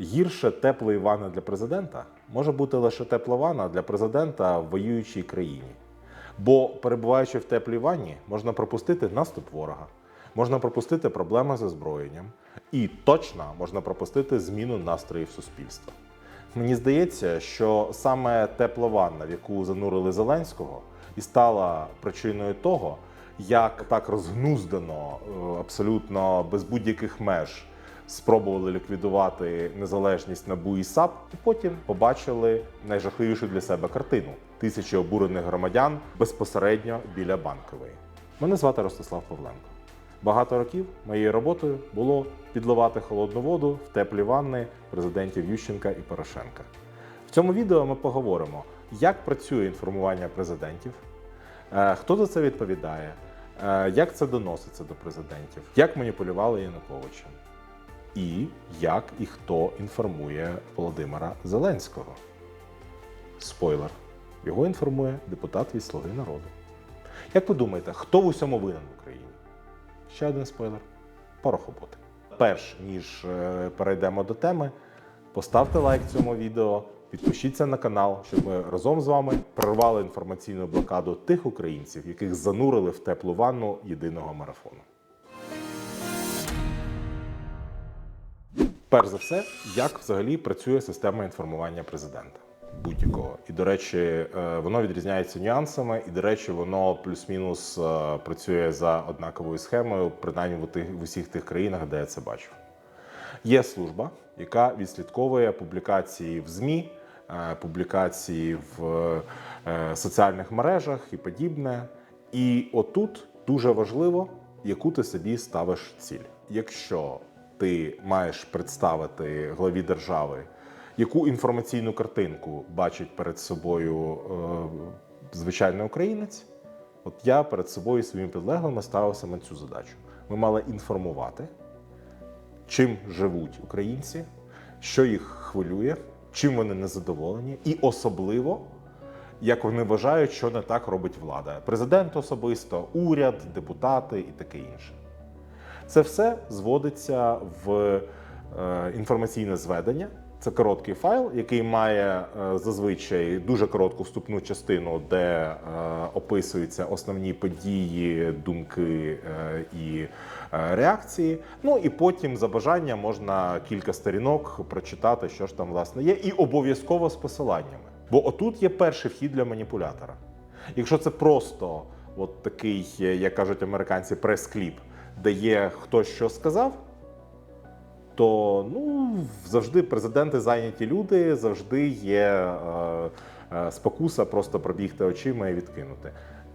Гірше теплої ванни для президента може бути лише тепла ванна для президента в воюючій країні. Бо перебуваючи в теплій ванні, можна пропустити наступ ворога, можна пропустити проблеми з озброєнням, і точно можна пропустити зміну настроїв суспільства. Мені здається, що саме тепла ванна, в яку занурили Зеленського, і стала причиною того, як так розгнуздано, е, абсолютно без будь-яких меж спробували ліквідувати незалежність НАБУ і САП, і потім побачили найжахливішу для себе картину тисячі обурених громадян безпосередньо біля банкової. Мене звати Ростислав Павленко. Багато років моєю роботою було підливати холодну воду в теплі ванни президентів Ющенка і Порошенка. В цьому відео ми поговоримо, як працює інформування президентів, е, хто за це відповідає, е, як це доноситься до президентів, як маніпулювали Януковичем, і як і хто інформує Володимира Зеленського. Спойлер. Його інформує депутат від Слуги народу. Як ви думаєте, хто в усьому винен в Україні? Ще один спойлер порохоботи. Перш ніж е, перейдемо до теми, поставте лайк цьому відео, підпишіться на канал, щоб ми разом з вами прорвали інформаційну блокаду тих українців, яких занурили в теплу ванну єдиного марафону. Перш за все, як взагалі працює система інформування президента будь-якого. І, до речі, е, воно відрізняється нюансами, і, до речі, воно плюс-мінус е, працює за однаковою схемою, принаймні в усіх тих країнах, де я це бачив. Є служба, яка відслідковує публікації в ЗМІ, е, публікації в соціальних мережах і подібне. І отут дуже важливо, яку ти собі ставиш ціль. Якщо ти маєш представити главі держави, яку інформаційну картинку бачить перед собою е, звичайний українець, от я перед собою і своїми підлеглими ставив саме цю задачу. Ми мали інформувати, чим живуть українці, що їх хвилює, чим вони незадоволені, і особливо, як вони вважають, що не так робить влада. Президент особисто, уряд, депутати і таке інше. Це все зводиться в е, інформаційне зведення. Це короткий файл, який має е, зазвичай дуже коротку вступну частину, де е, описуються основні події, думки і реакції. Ну і потім за бажання можна кілька сторінок прочитати, що ж там власне є, і обов'язково з посиланнями. Бо отут є перший вхід для маніпулятора. Якщо це просто от такий, як кажуть американці, прес-кліп, де є хтось що сказав, то ну завжди президенти зайняті люди, завжди є е, е, спокуса просто пробігти очима і відкинути.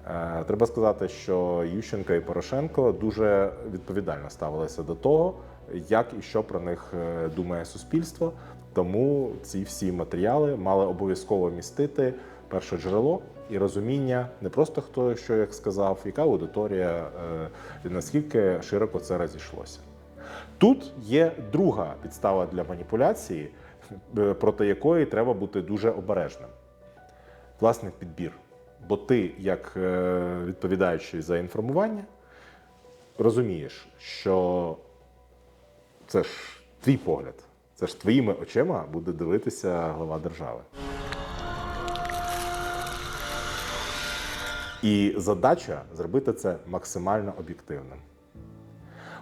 Е, треба сказати, що Ющенко і Порошенко дуже відповідально ставилися до того, як і що про них е, думає суспільство. Тому ці всі матеріали мали обов'язково містити перше джерело і розуміння не просто хто що як сказав, яка аудиторія, е, наскільки широко це розійшлося. Тут є друга підстава для маніпуляції, е, проти якої треба бути дуже обережним. Власне, підбір. Бо ти, як е, відповідаючий за інформування, розумієш, що це ж твій погляд, це ж твоїми очима буде дивитися глава держави. І задача зробити це максимально об'єктивним.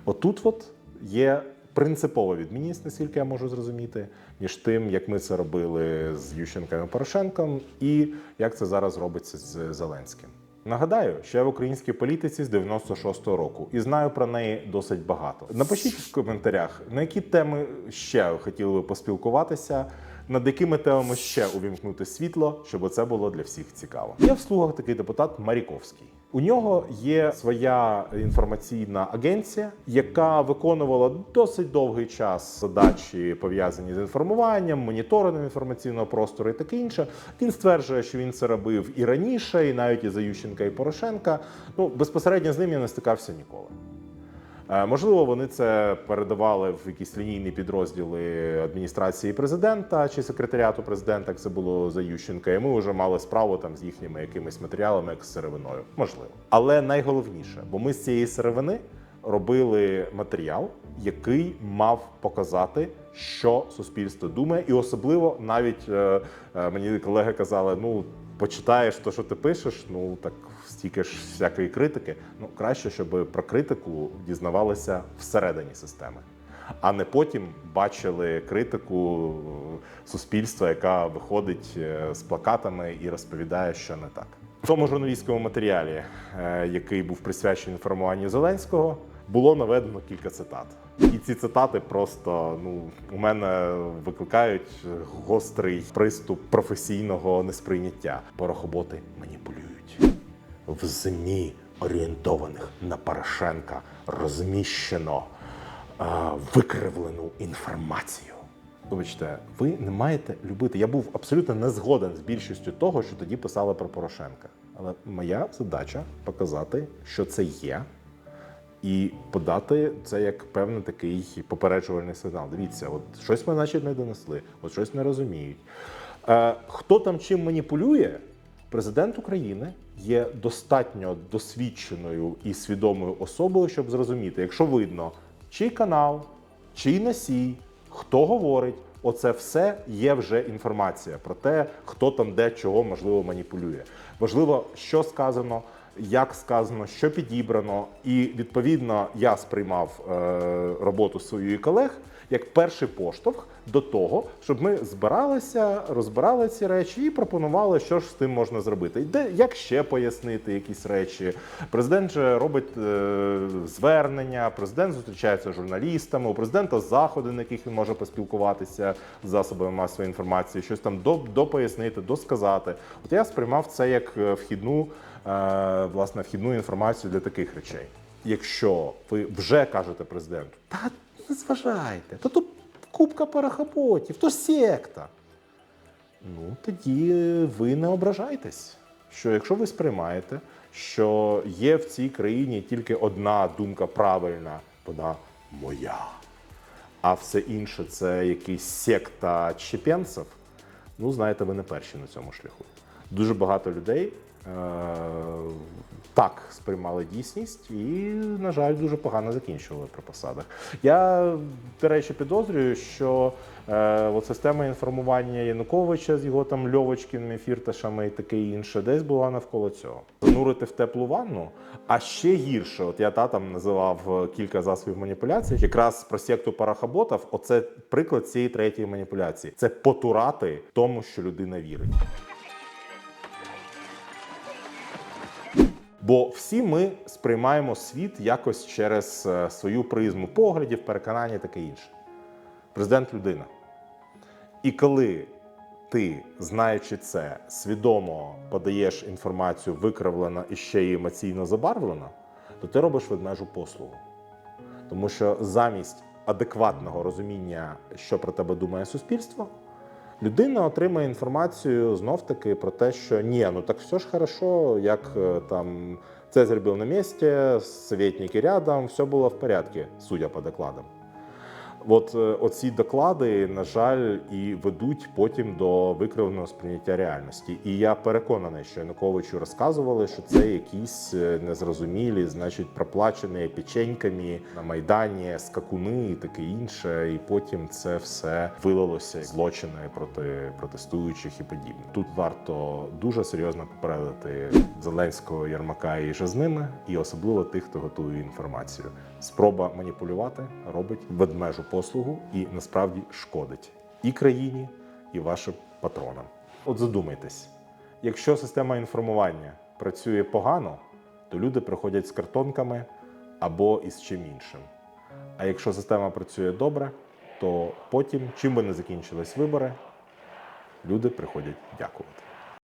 Отут от є принципова відмінність, наскільки я можу зрозуміти, між тим, як ми це робили з Ющенком і Порошенком, і як це зараз робиться з Зеленським. Нагадаю, що я в українській політиці з 96-го року і знаю про неї досить багато. Напишіть в коментарях, на які теми ще хотіли би поспілкуватися, над якими темами ще увімкнути світло, щоб це було для всіх цікаво. Є в слугах такий депутат Маріковський. У нього є своя інформаційна агенція, яка виконувала досить довгий час задачі пов'язані з інформуванням, моніторингом інформаційного простору і таке інше. Він стверджує, що він це робив і раніше, і навіть і за Ющенка і Порошенка. Ну безпосередньо з ним я не стикався ніколи. Е, Можливо, вони це передавали в якісь лінійні підрозділи адміністрації президента чи секретаріату президента, як це було за Ющенка, і ми вже мали справу там з їхніми якимись матеріалами, як з сировиною. Можливо. Але найголовніше, бо ми з цієї сировини робили матеріал, який мав показати, що суспільство думає, і особливо навіть е, е, мені колеги казали: ну почитаєш те, що ти пишеш, ну так стільки ж всякої критики. Ну краще, щоб про критику дізнавалися всередині системи. А не потім бачили критику е, суспільства, яка виходить е, з плакатами і розповідає, що не так. В тому журналістському матеріалі, е, який був присвячений інформуванню Зеленського, було наведено кілька цитат. І ці цитати просто ну у мене викликають гострий приступ професійного несприйняття. Порохоботи маніпулюють в ЗМІ, орієнтованих на Порошенка, розміщено е, викривлену інформацію. Вибачте, ви не маєте любити. Я був абсолютно не згоден з більшістю того, що тоді писали про Порошенка. Але моя задача показати, що це є, і подати це як певний такий попереджувальний сигнал. Дивіться, от щось ми, значить, не донесли, от щось не розуміють. Е, хто там чим маніпулює? Президент України є достатньо досвідченою і свідомою особою, щоб зрозуміти, якщо видно, чий канал, чий носій, хто говорить, оце все є вже інформація про те, хто там де чого можливо маніпулює. Важливо, що сказано, як сказано, що підібрано, і відповідно я сприймав е, роботу своїх колег як перший поштовх до того, щоб ми збиралися, розбирали ці речі і пропонували, що ж з тим можна зробити. Де як ще пояснити якісь речі. Президент же робить е, звернення, президент зустрічається з журналістами, у президента заходи, на яких він може поспілкуватися з засобами масової інформації, щось там допояснити, досказати. От я сприймав це як е, вхідну, власне, вхідну інформацію для таких речей. Якщо ви вже кажете президенту, та не зважайте, та тут купка парахоботів, то секта. Ну, тоді ви не ображайтесь. Що якщо ви сприймаєте, що є в цій країні тільки одна думка правильна, вона моя, а все інше це якийсь секта чепенців, ну знаєте, ви не перші на цьому шляху. Дуже багато людей е- так сприймали дійсність і, на жаль, дуже погано закінчували при посадах. Я, до речі, підозрюю, що е, от система інформування Януковича з його там льовочкіними фірташами і таке інше, десь була навколо цього. Занурити в теплу ванну, а ще гірше, от я та там називав е, кілька засобів маніпуляцій, якраз про секту парахоботів, оце приклад цієї третьої маніпуляції. Це потурати тому, що людина вірить. Бо всі ми сприймаємо світ якось через е, свою призму поглядів, переконання і таке інше. Президент людина. І коли ти, знаючи це, свідомо подаєш інформацію викривлено і ще й емоційно забарвлено, то ти робиш ведмежу послугу. Тому що замість адекватного розуміння, що про тебе думає суспільство, людина отримає інформацію знов-таки про те, що ні, ну так все ж хорошо, як е, там Цезарь був на місці, советники рядом, все було в порядку, судя по докладам. От е, оці доклади, на жаль, і ведуть потім до викривленого сприйняття реальності. І я переконаний, що Януковичу розказували, що це якісь е, незрозумілі, значить, проплачені печеньками на майдані, скакуни і таке інше. І потім це все вилилося злочини проти протестуючих і подібне. Тут варто дуже серйозно попередити Зеленського, Єрмака і же з ними, і особливо тих, хто готує інформацію. Спроба маніпулювати робить ведмежу послугу і насправді шкодить і країні, і вашим патронам. От задумайтесь, якщо система інформування працює погано, то люди приходять з картонками або із чим іншим. А якщо система працює добре, то потім, чим би не закінчились вибори, люди приходять дякувати.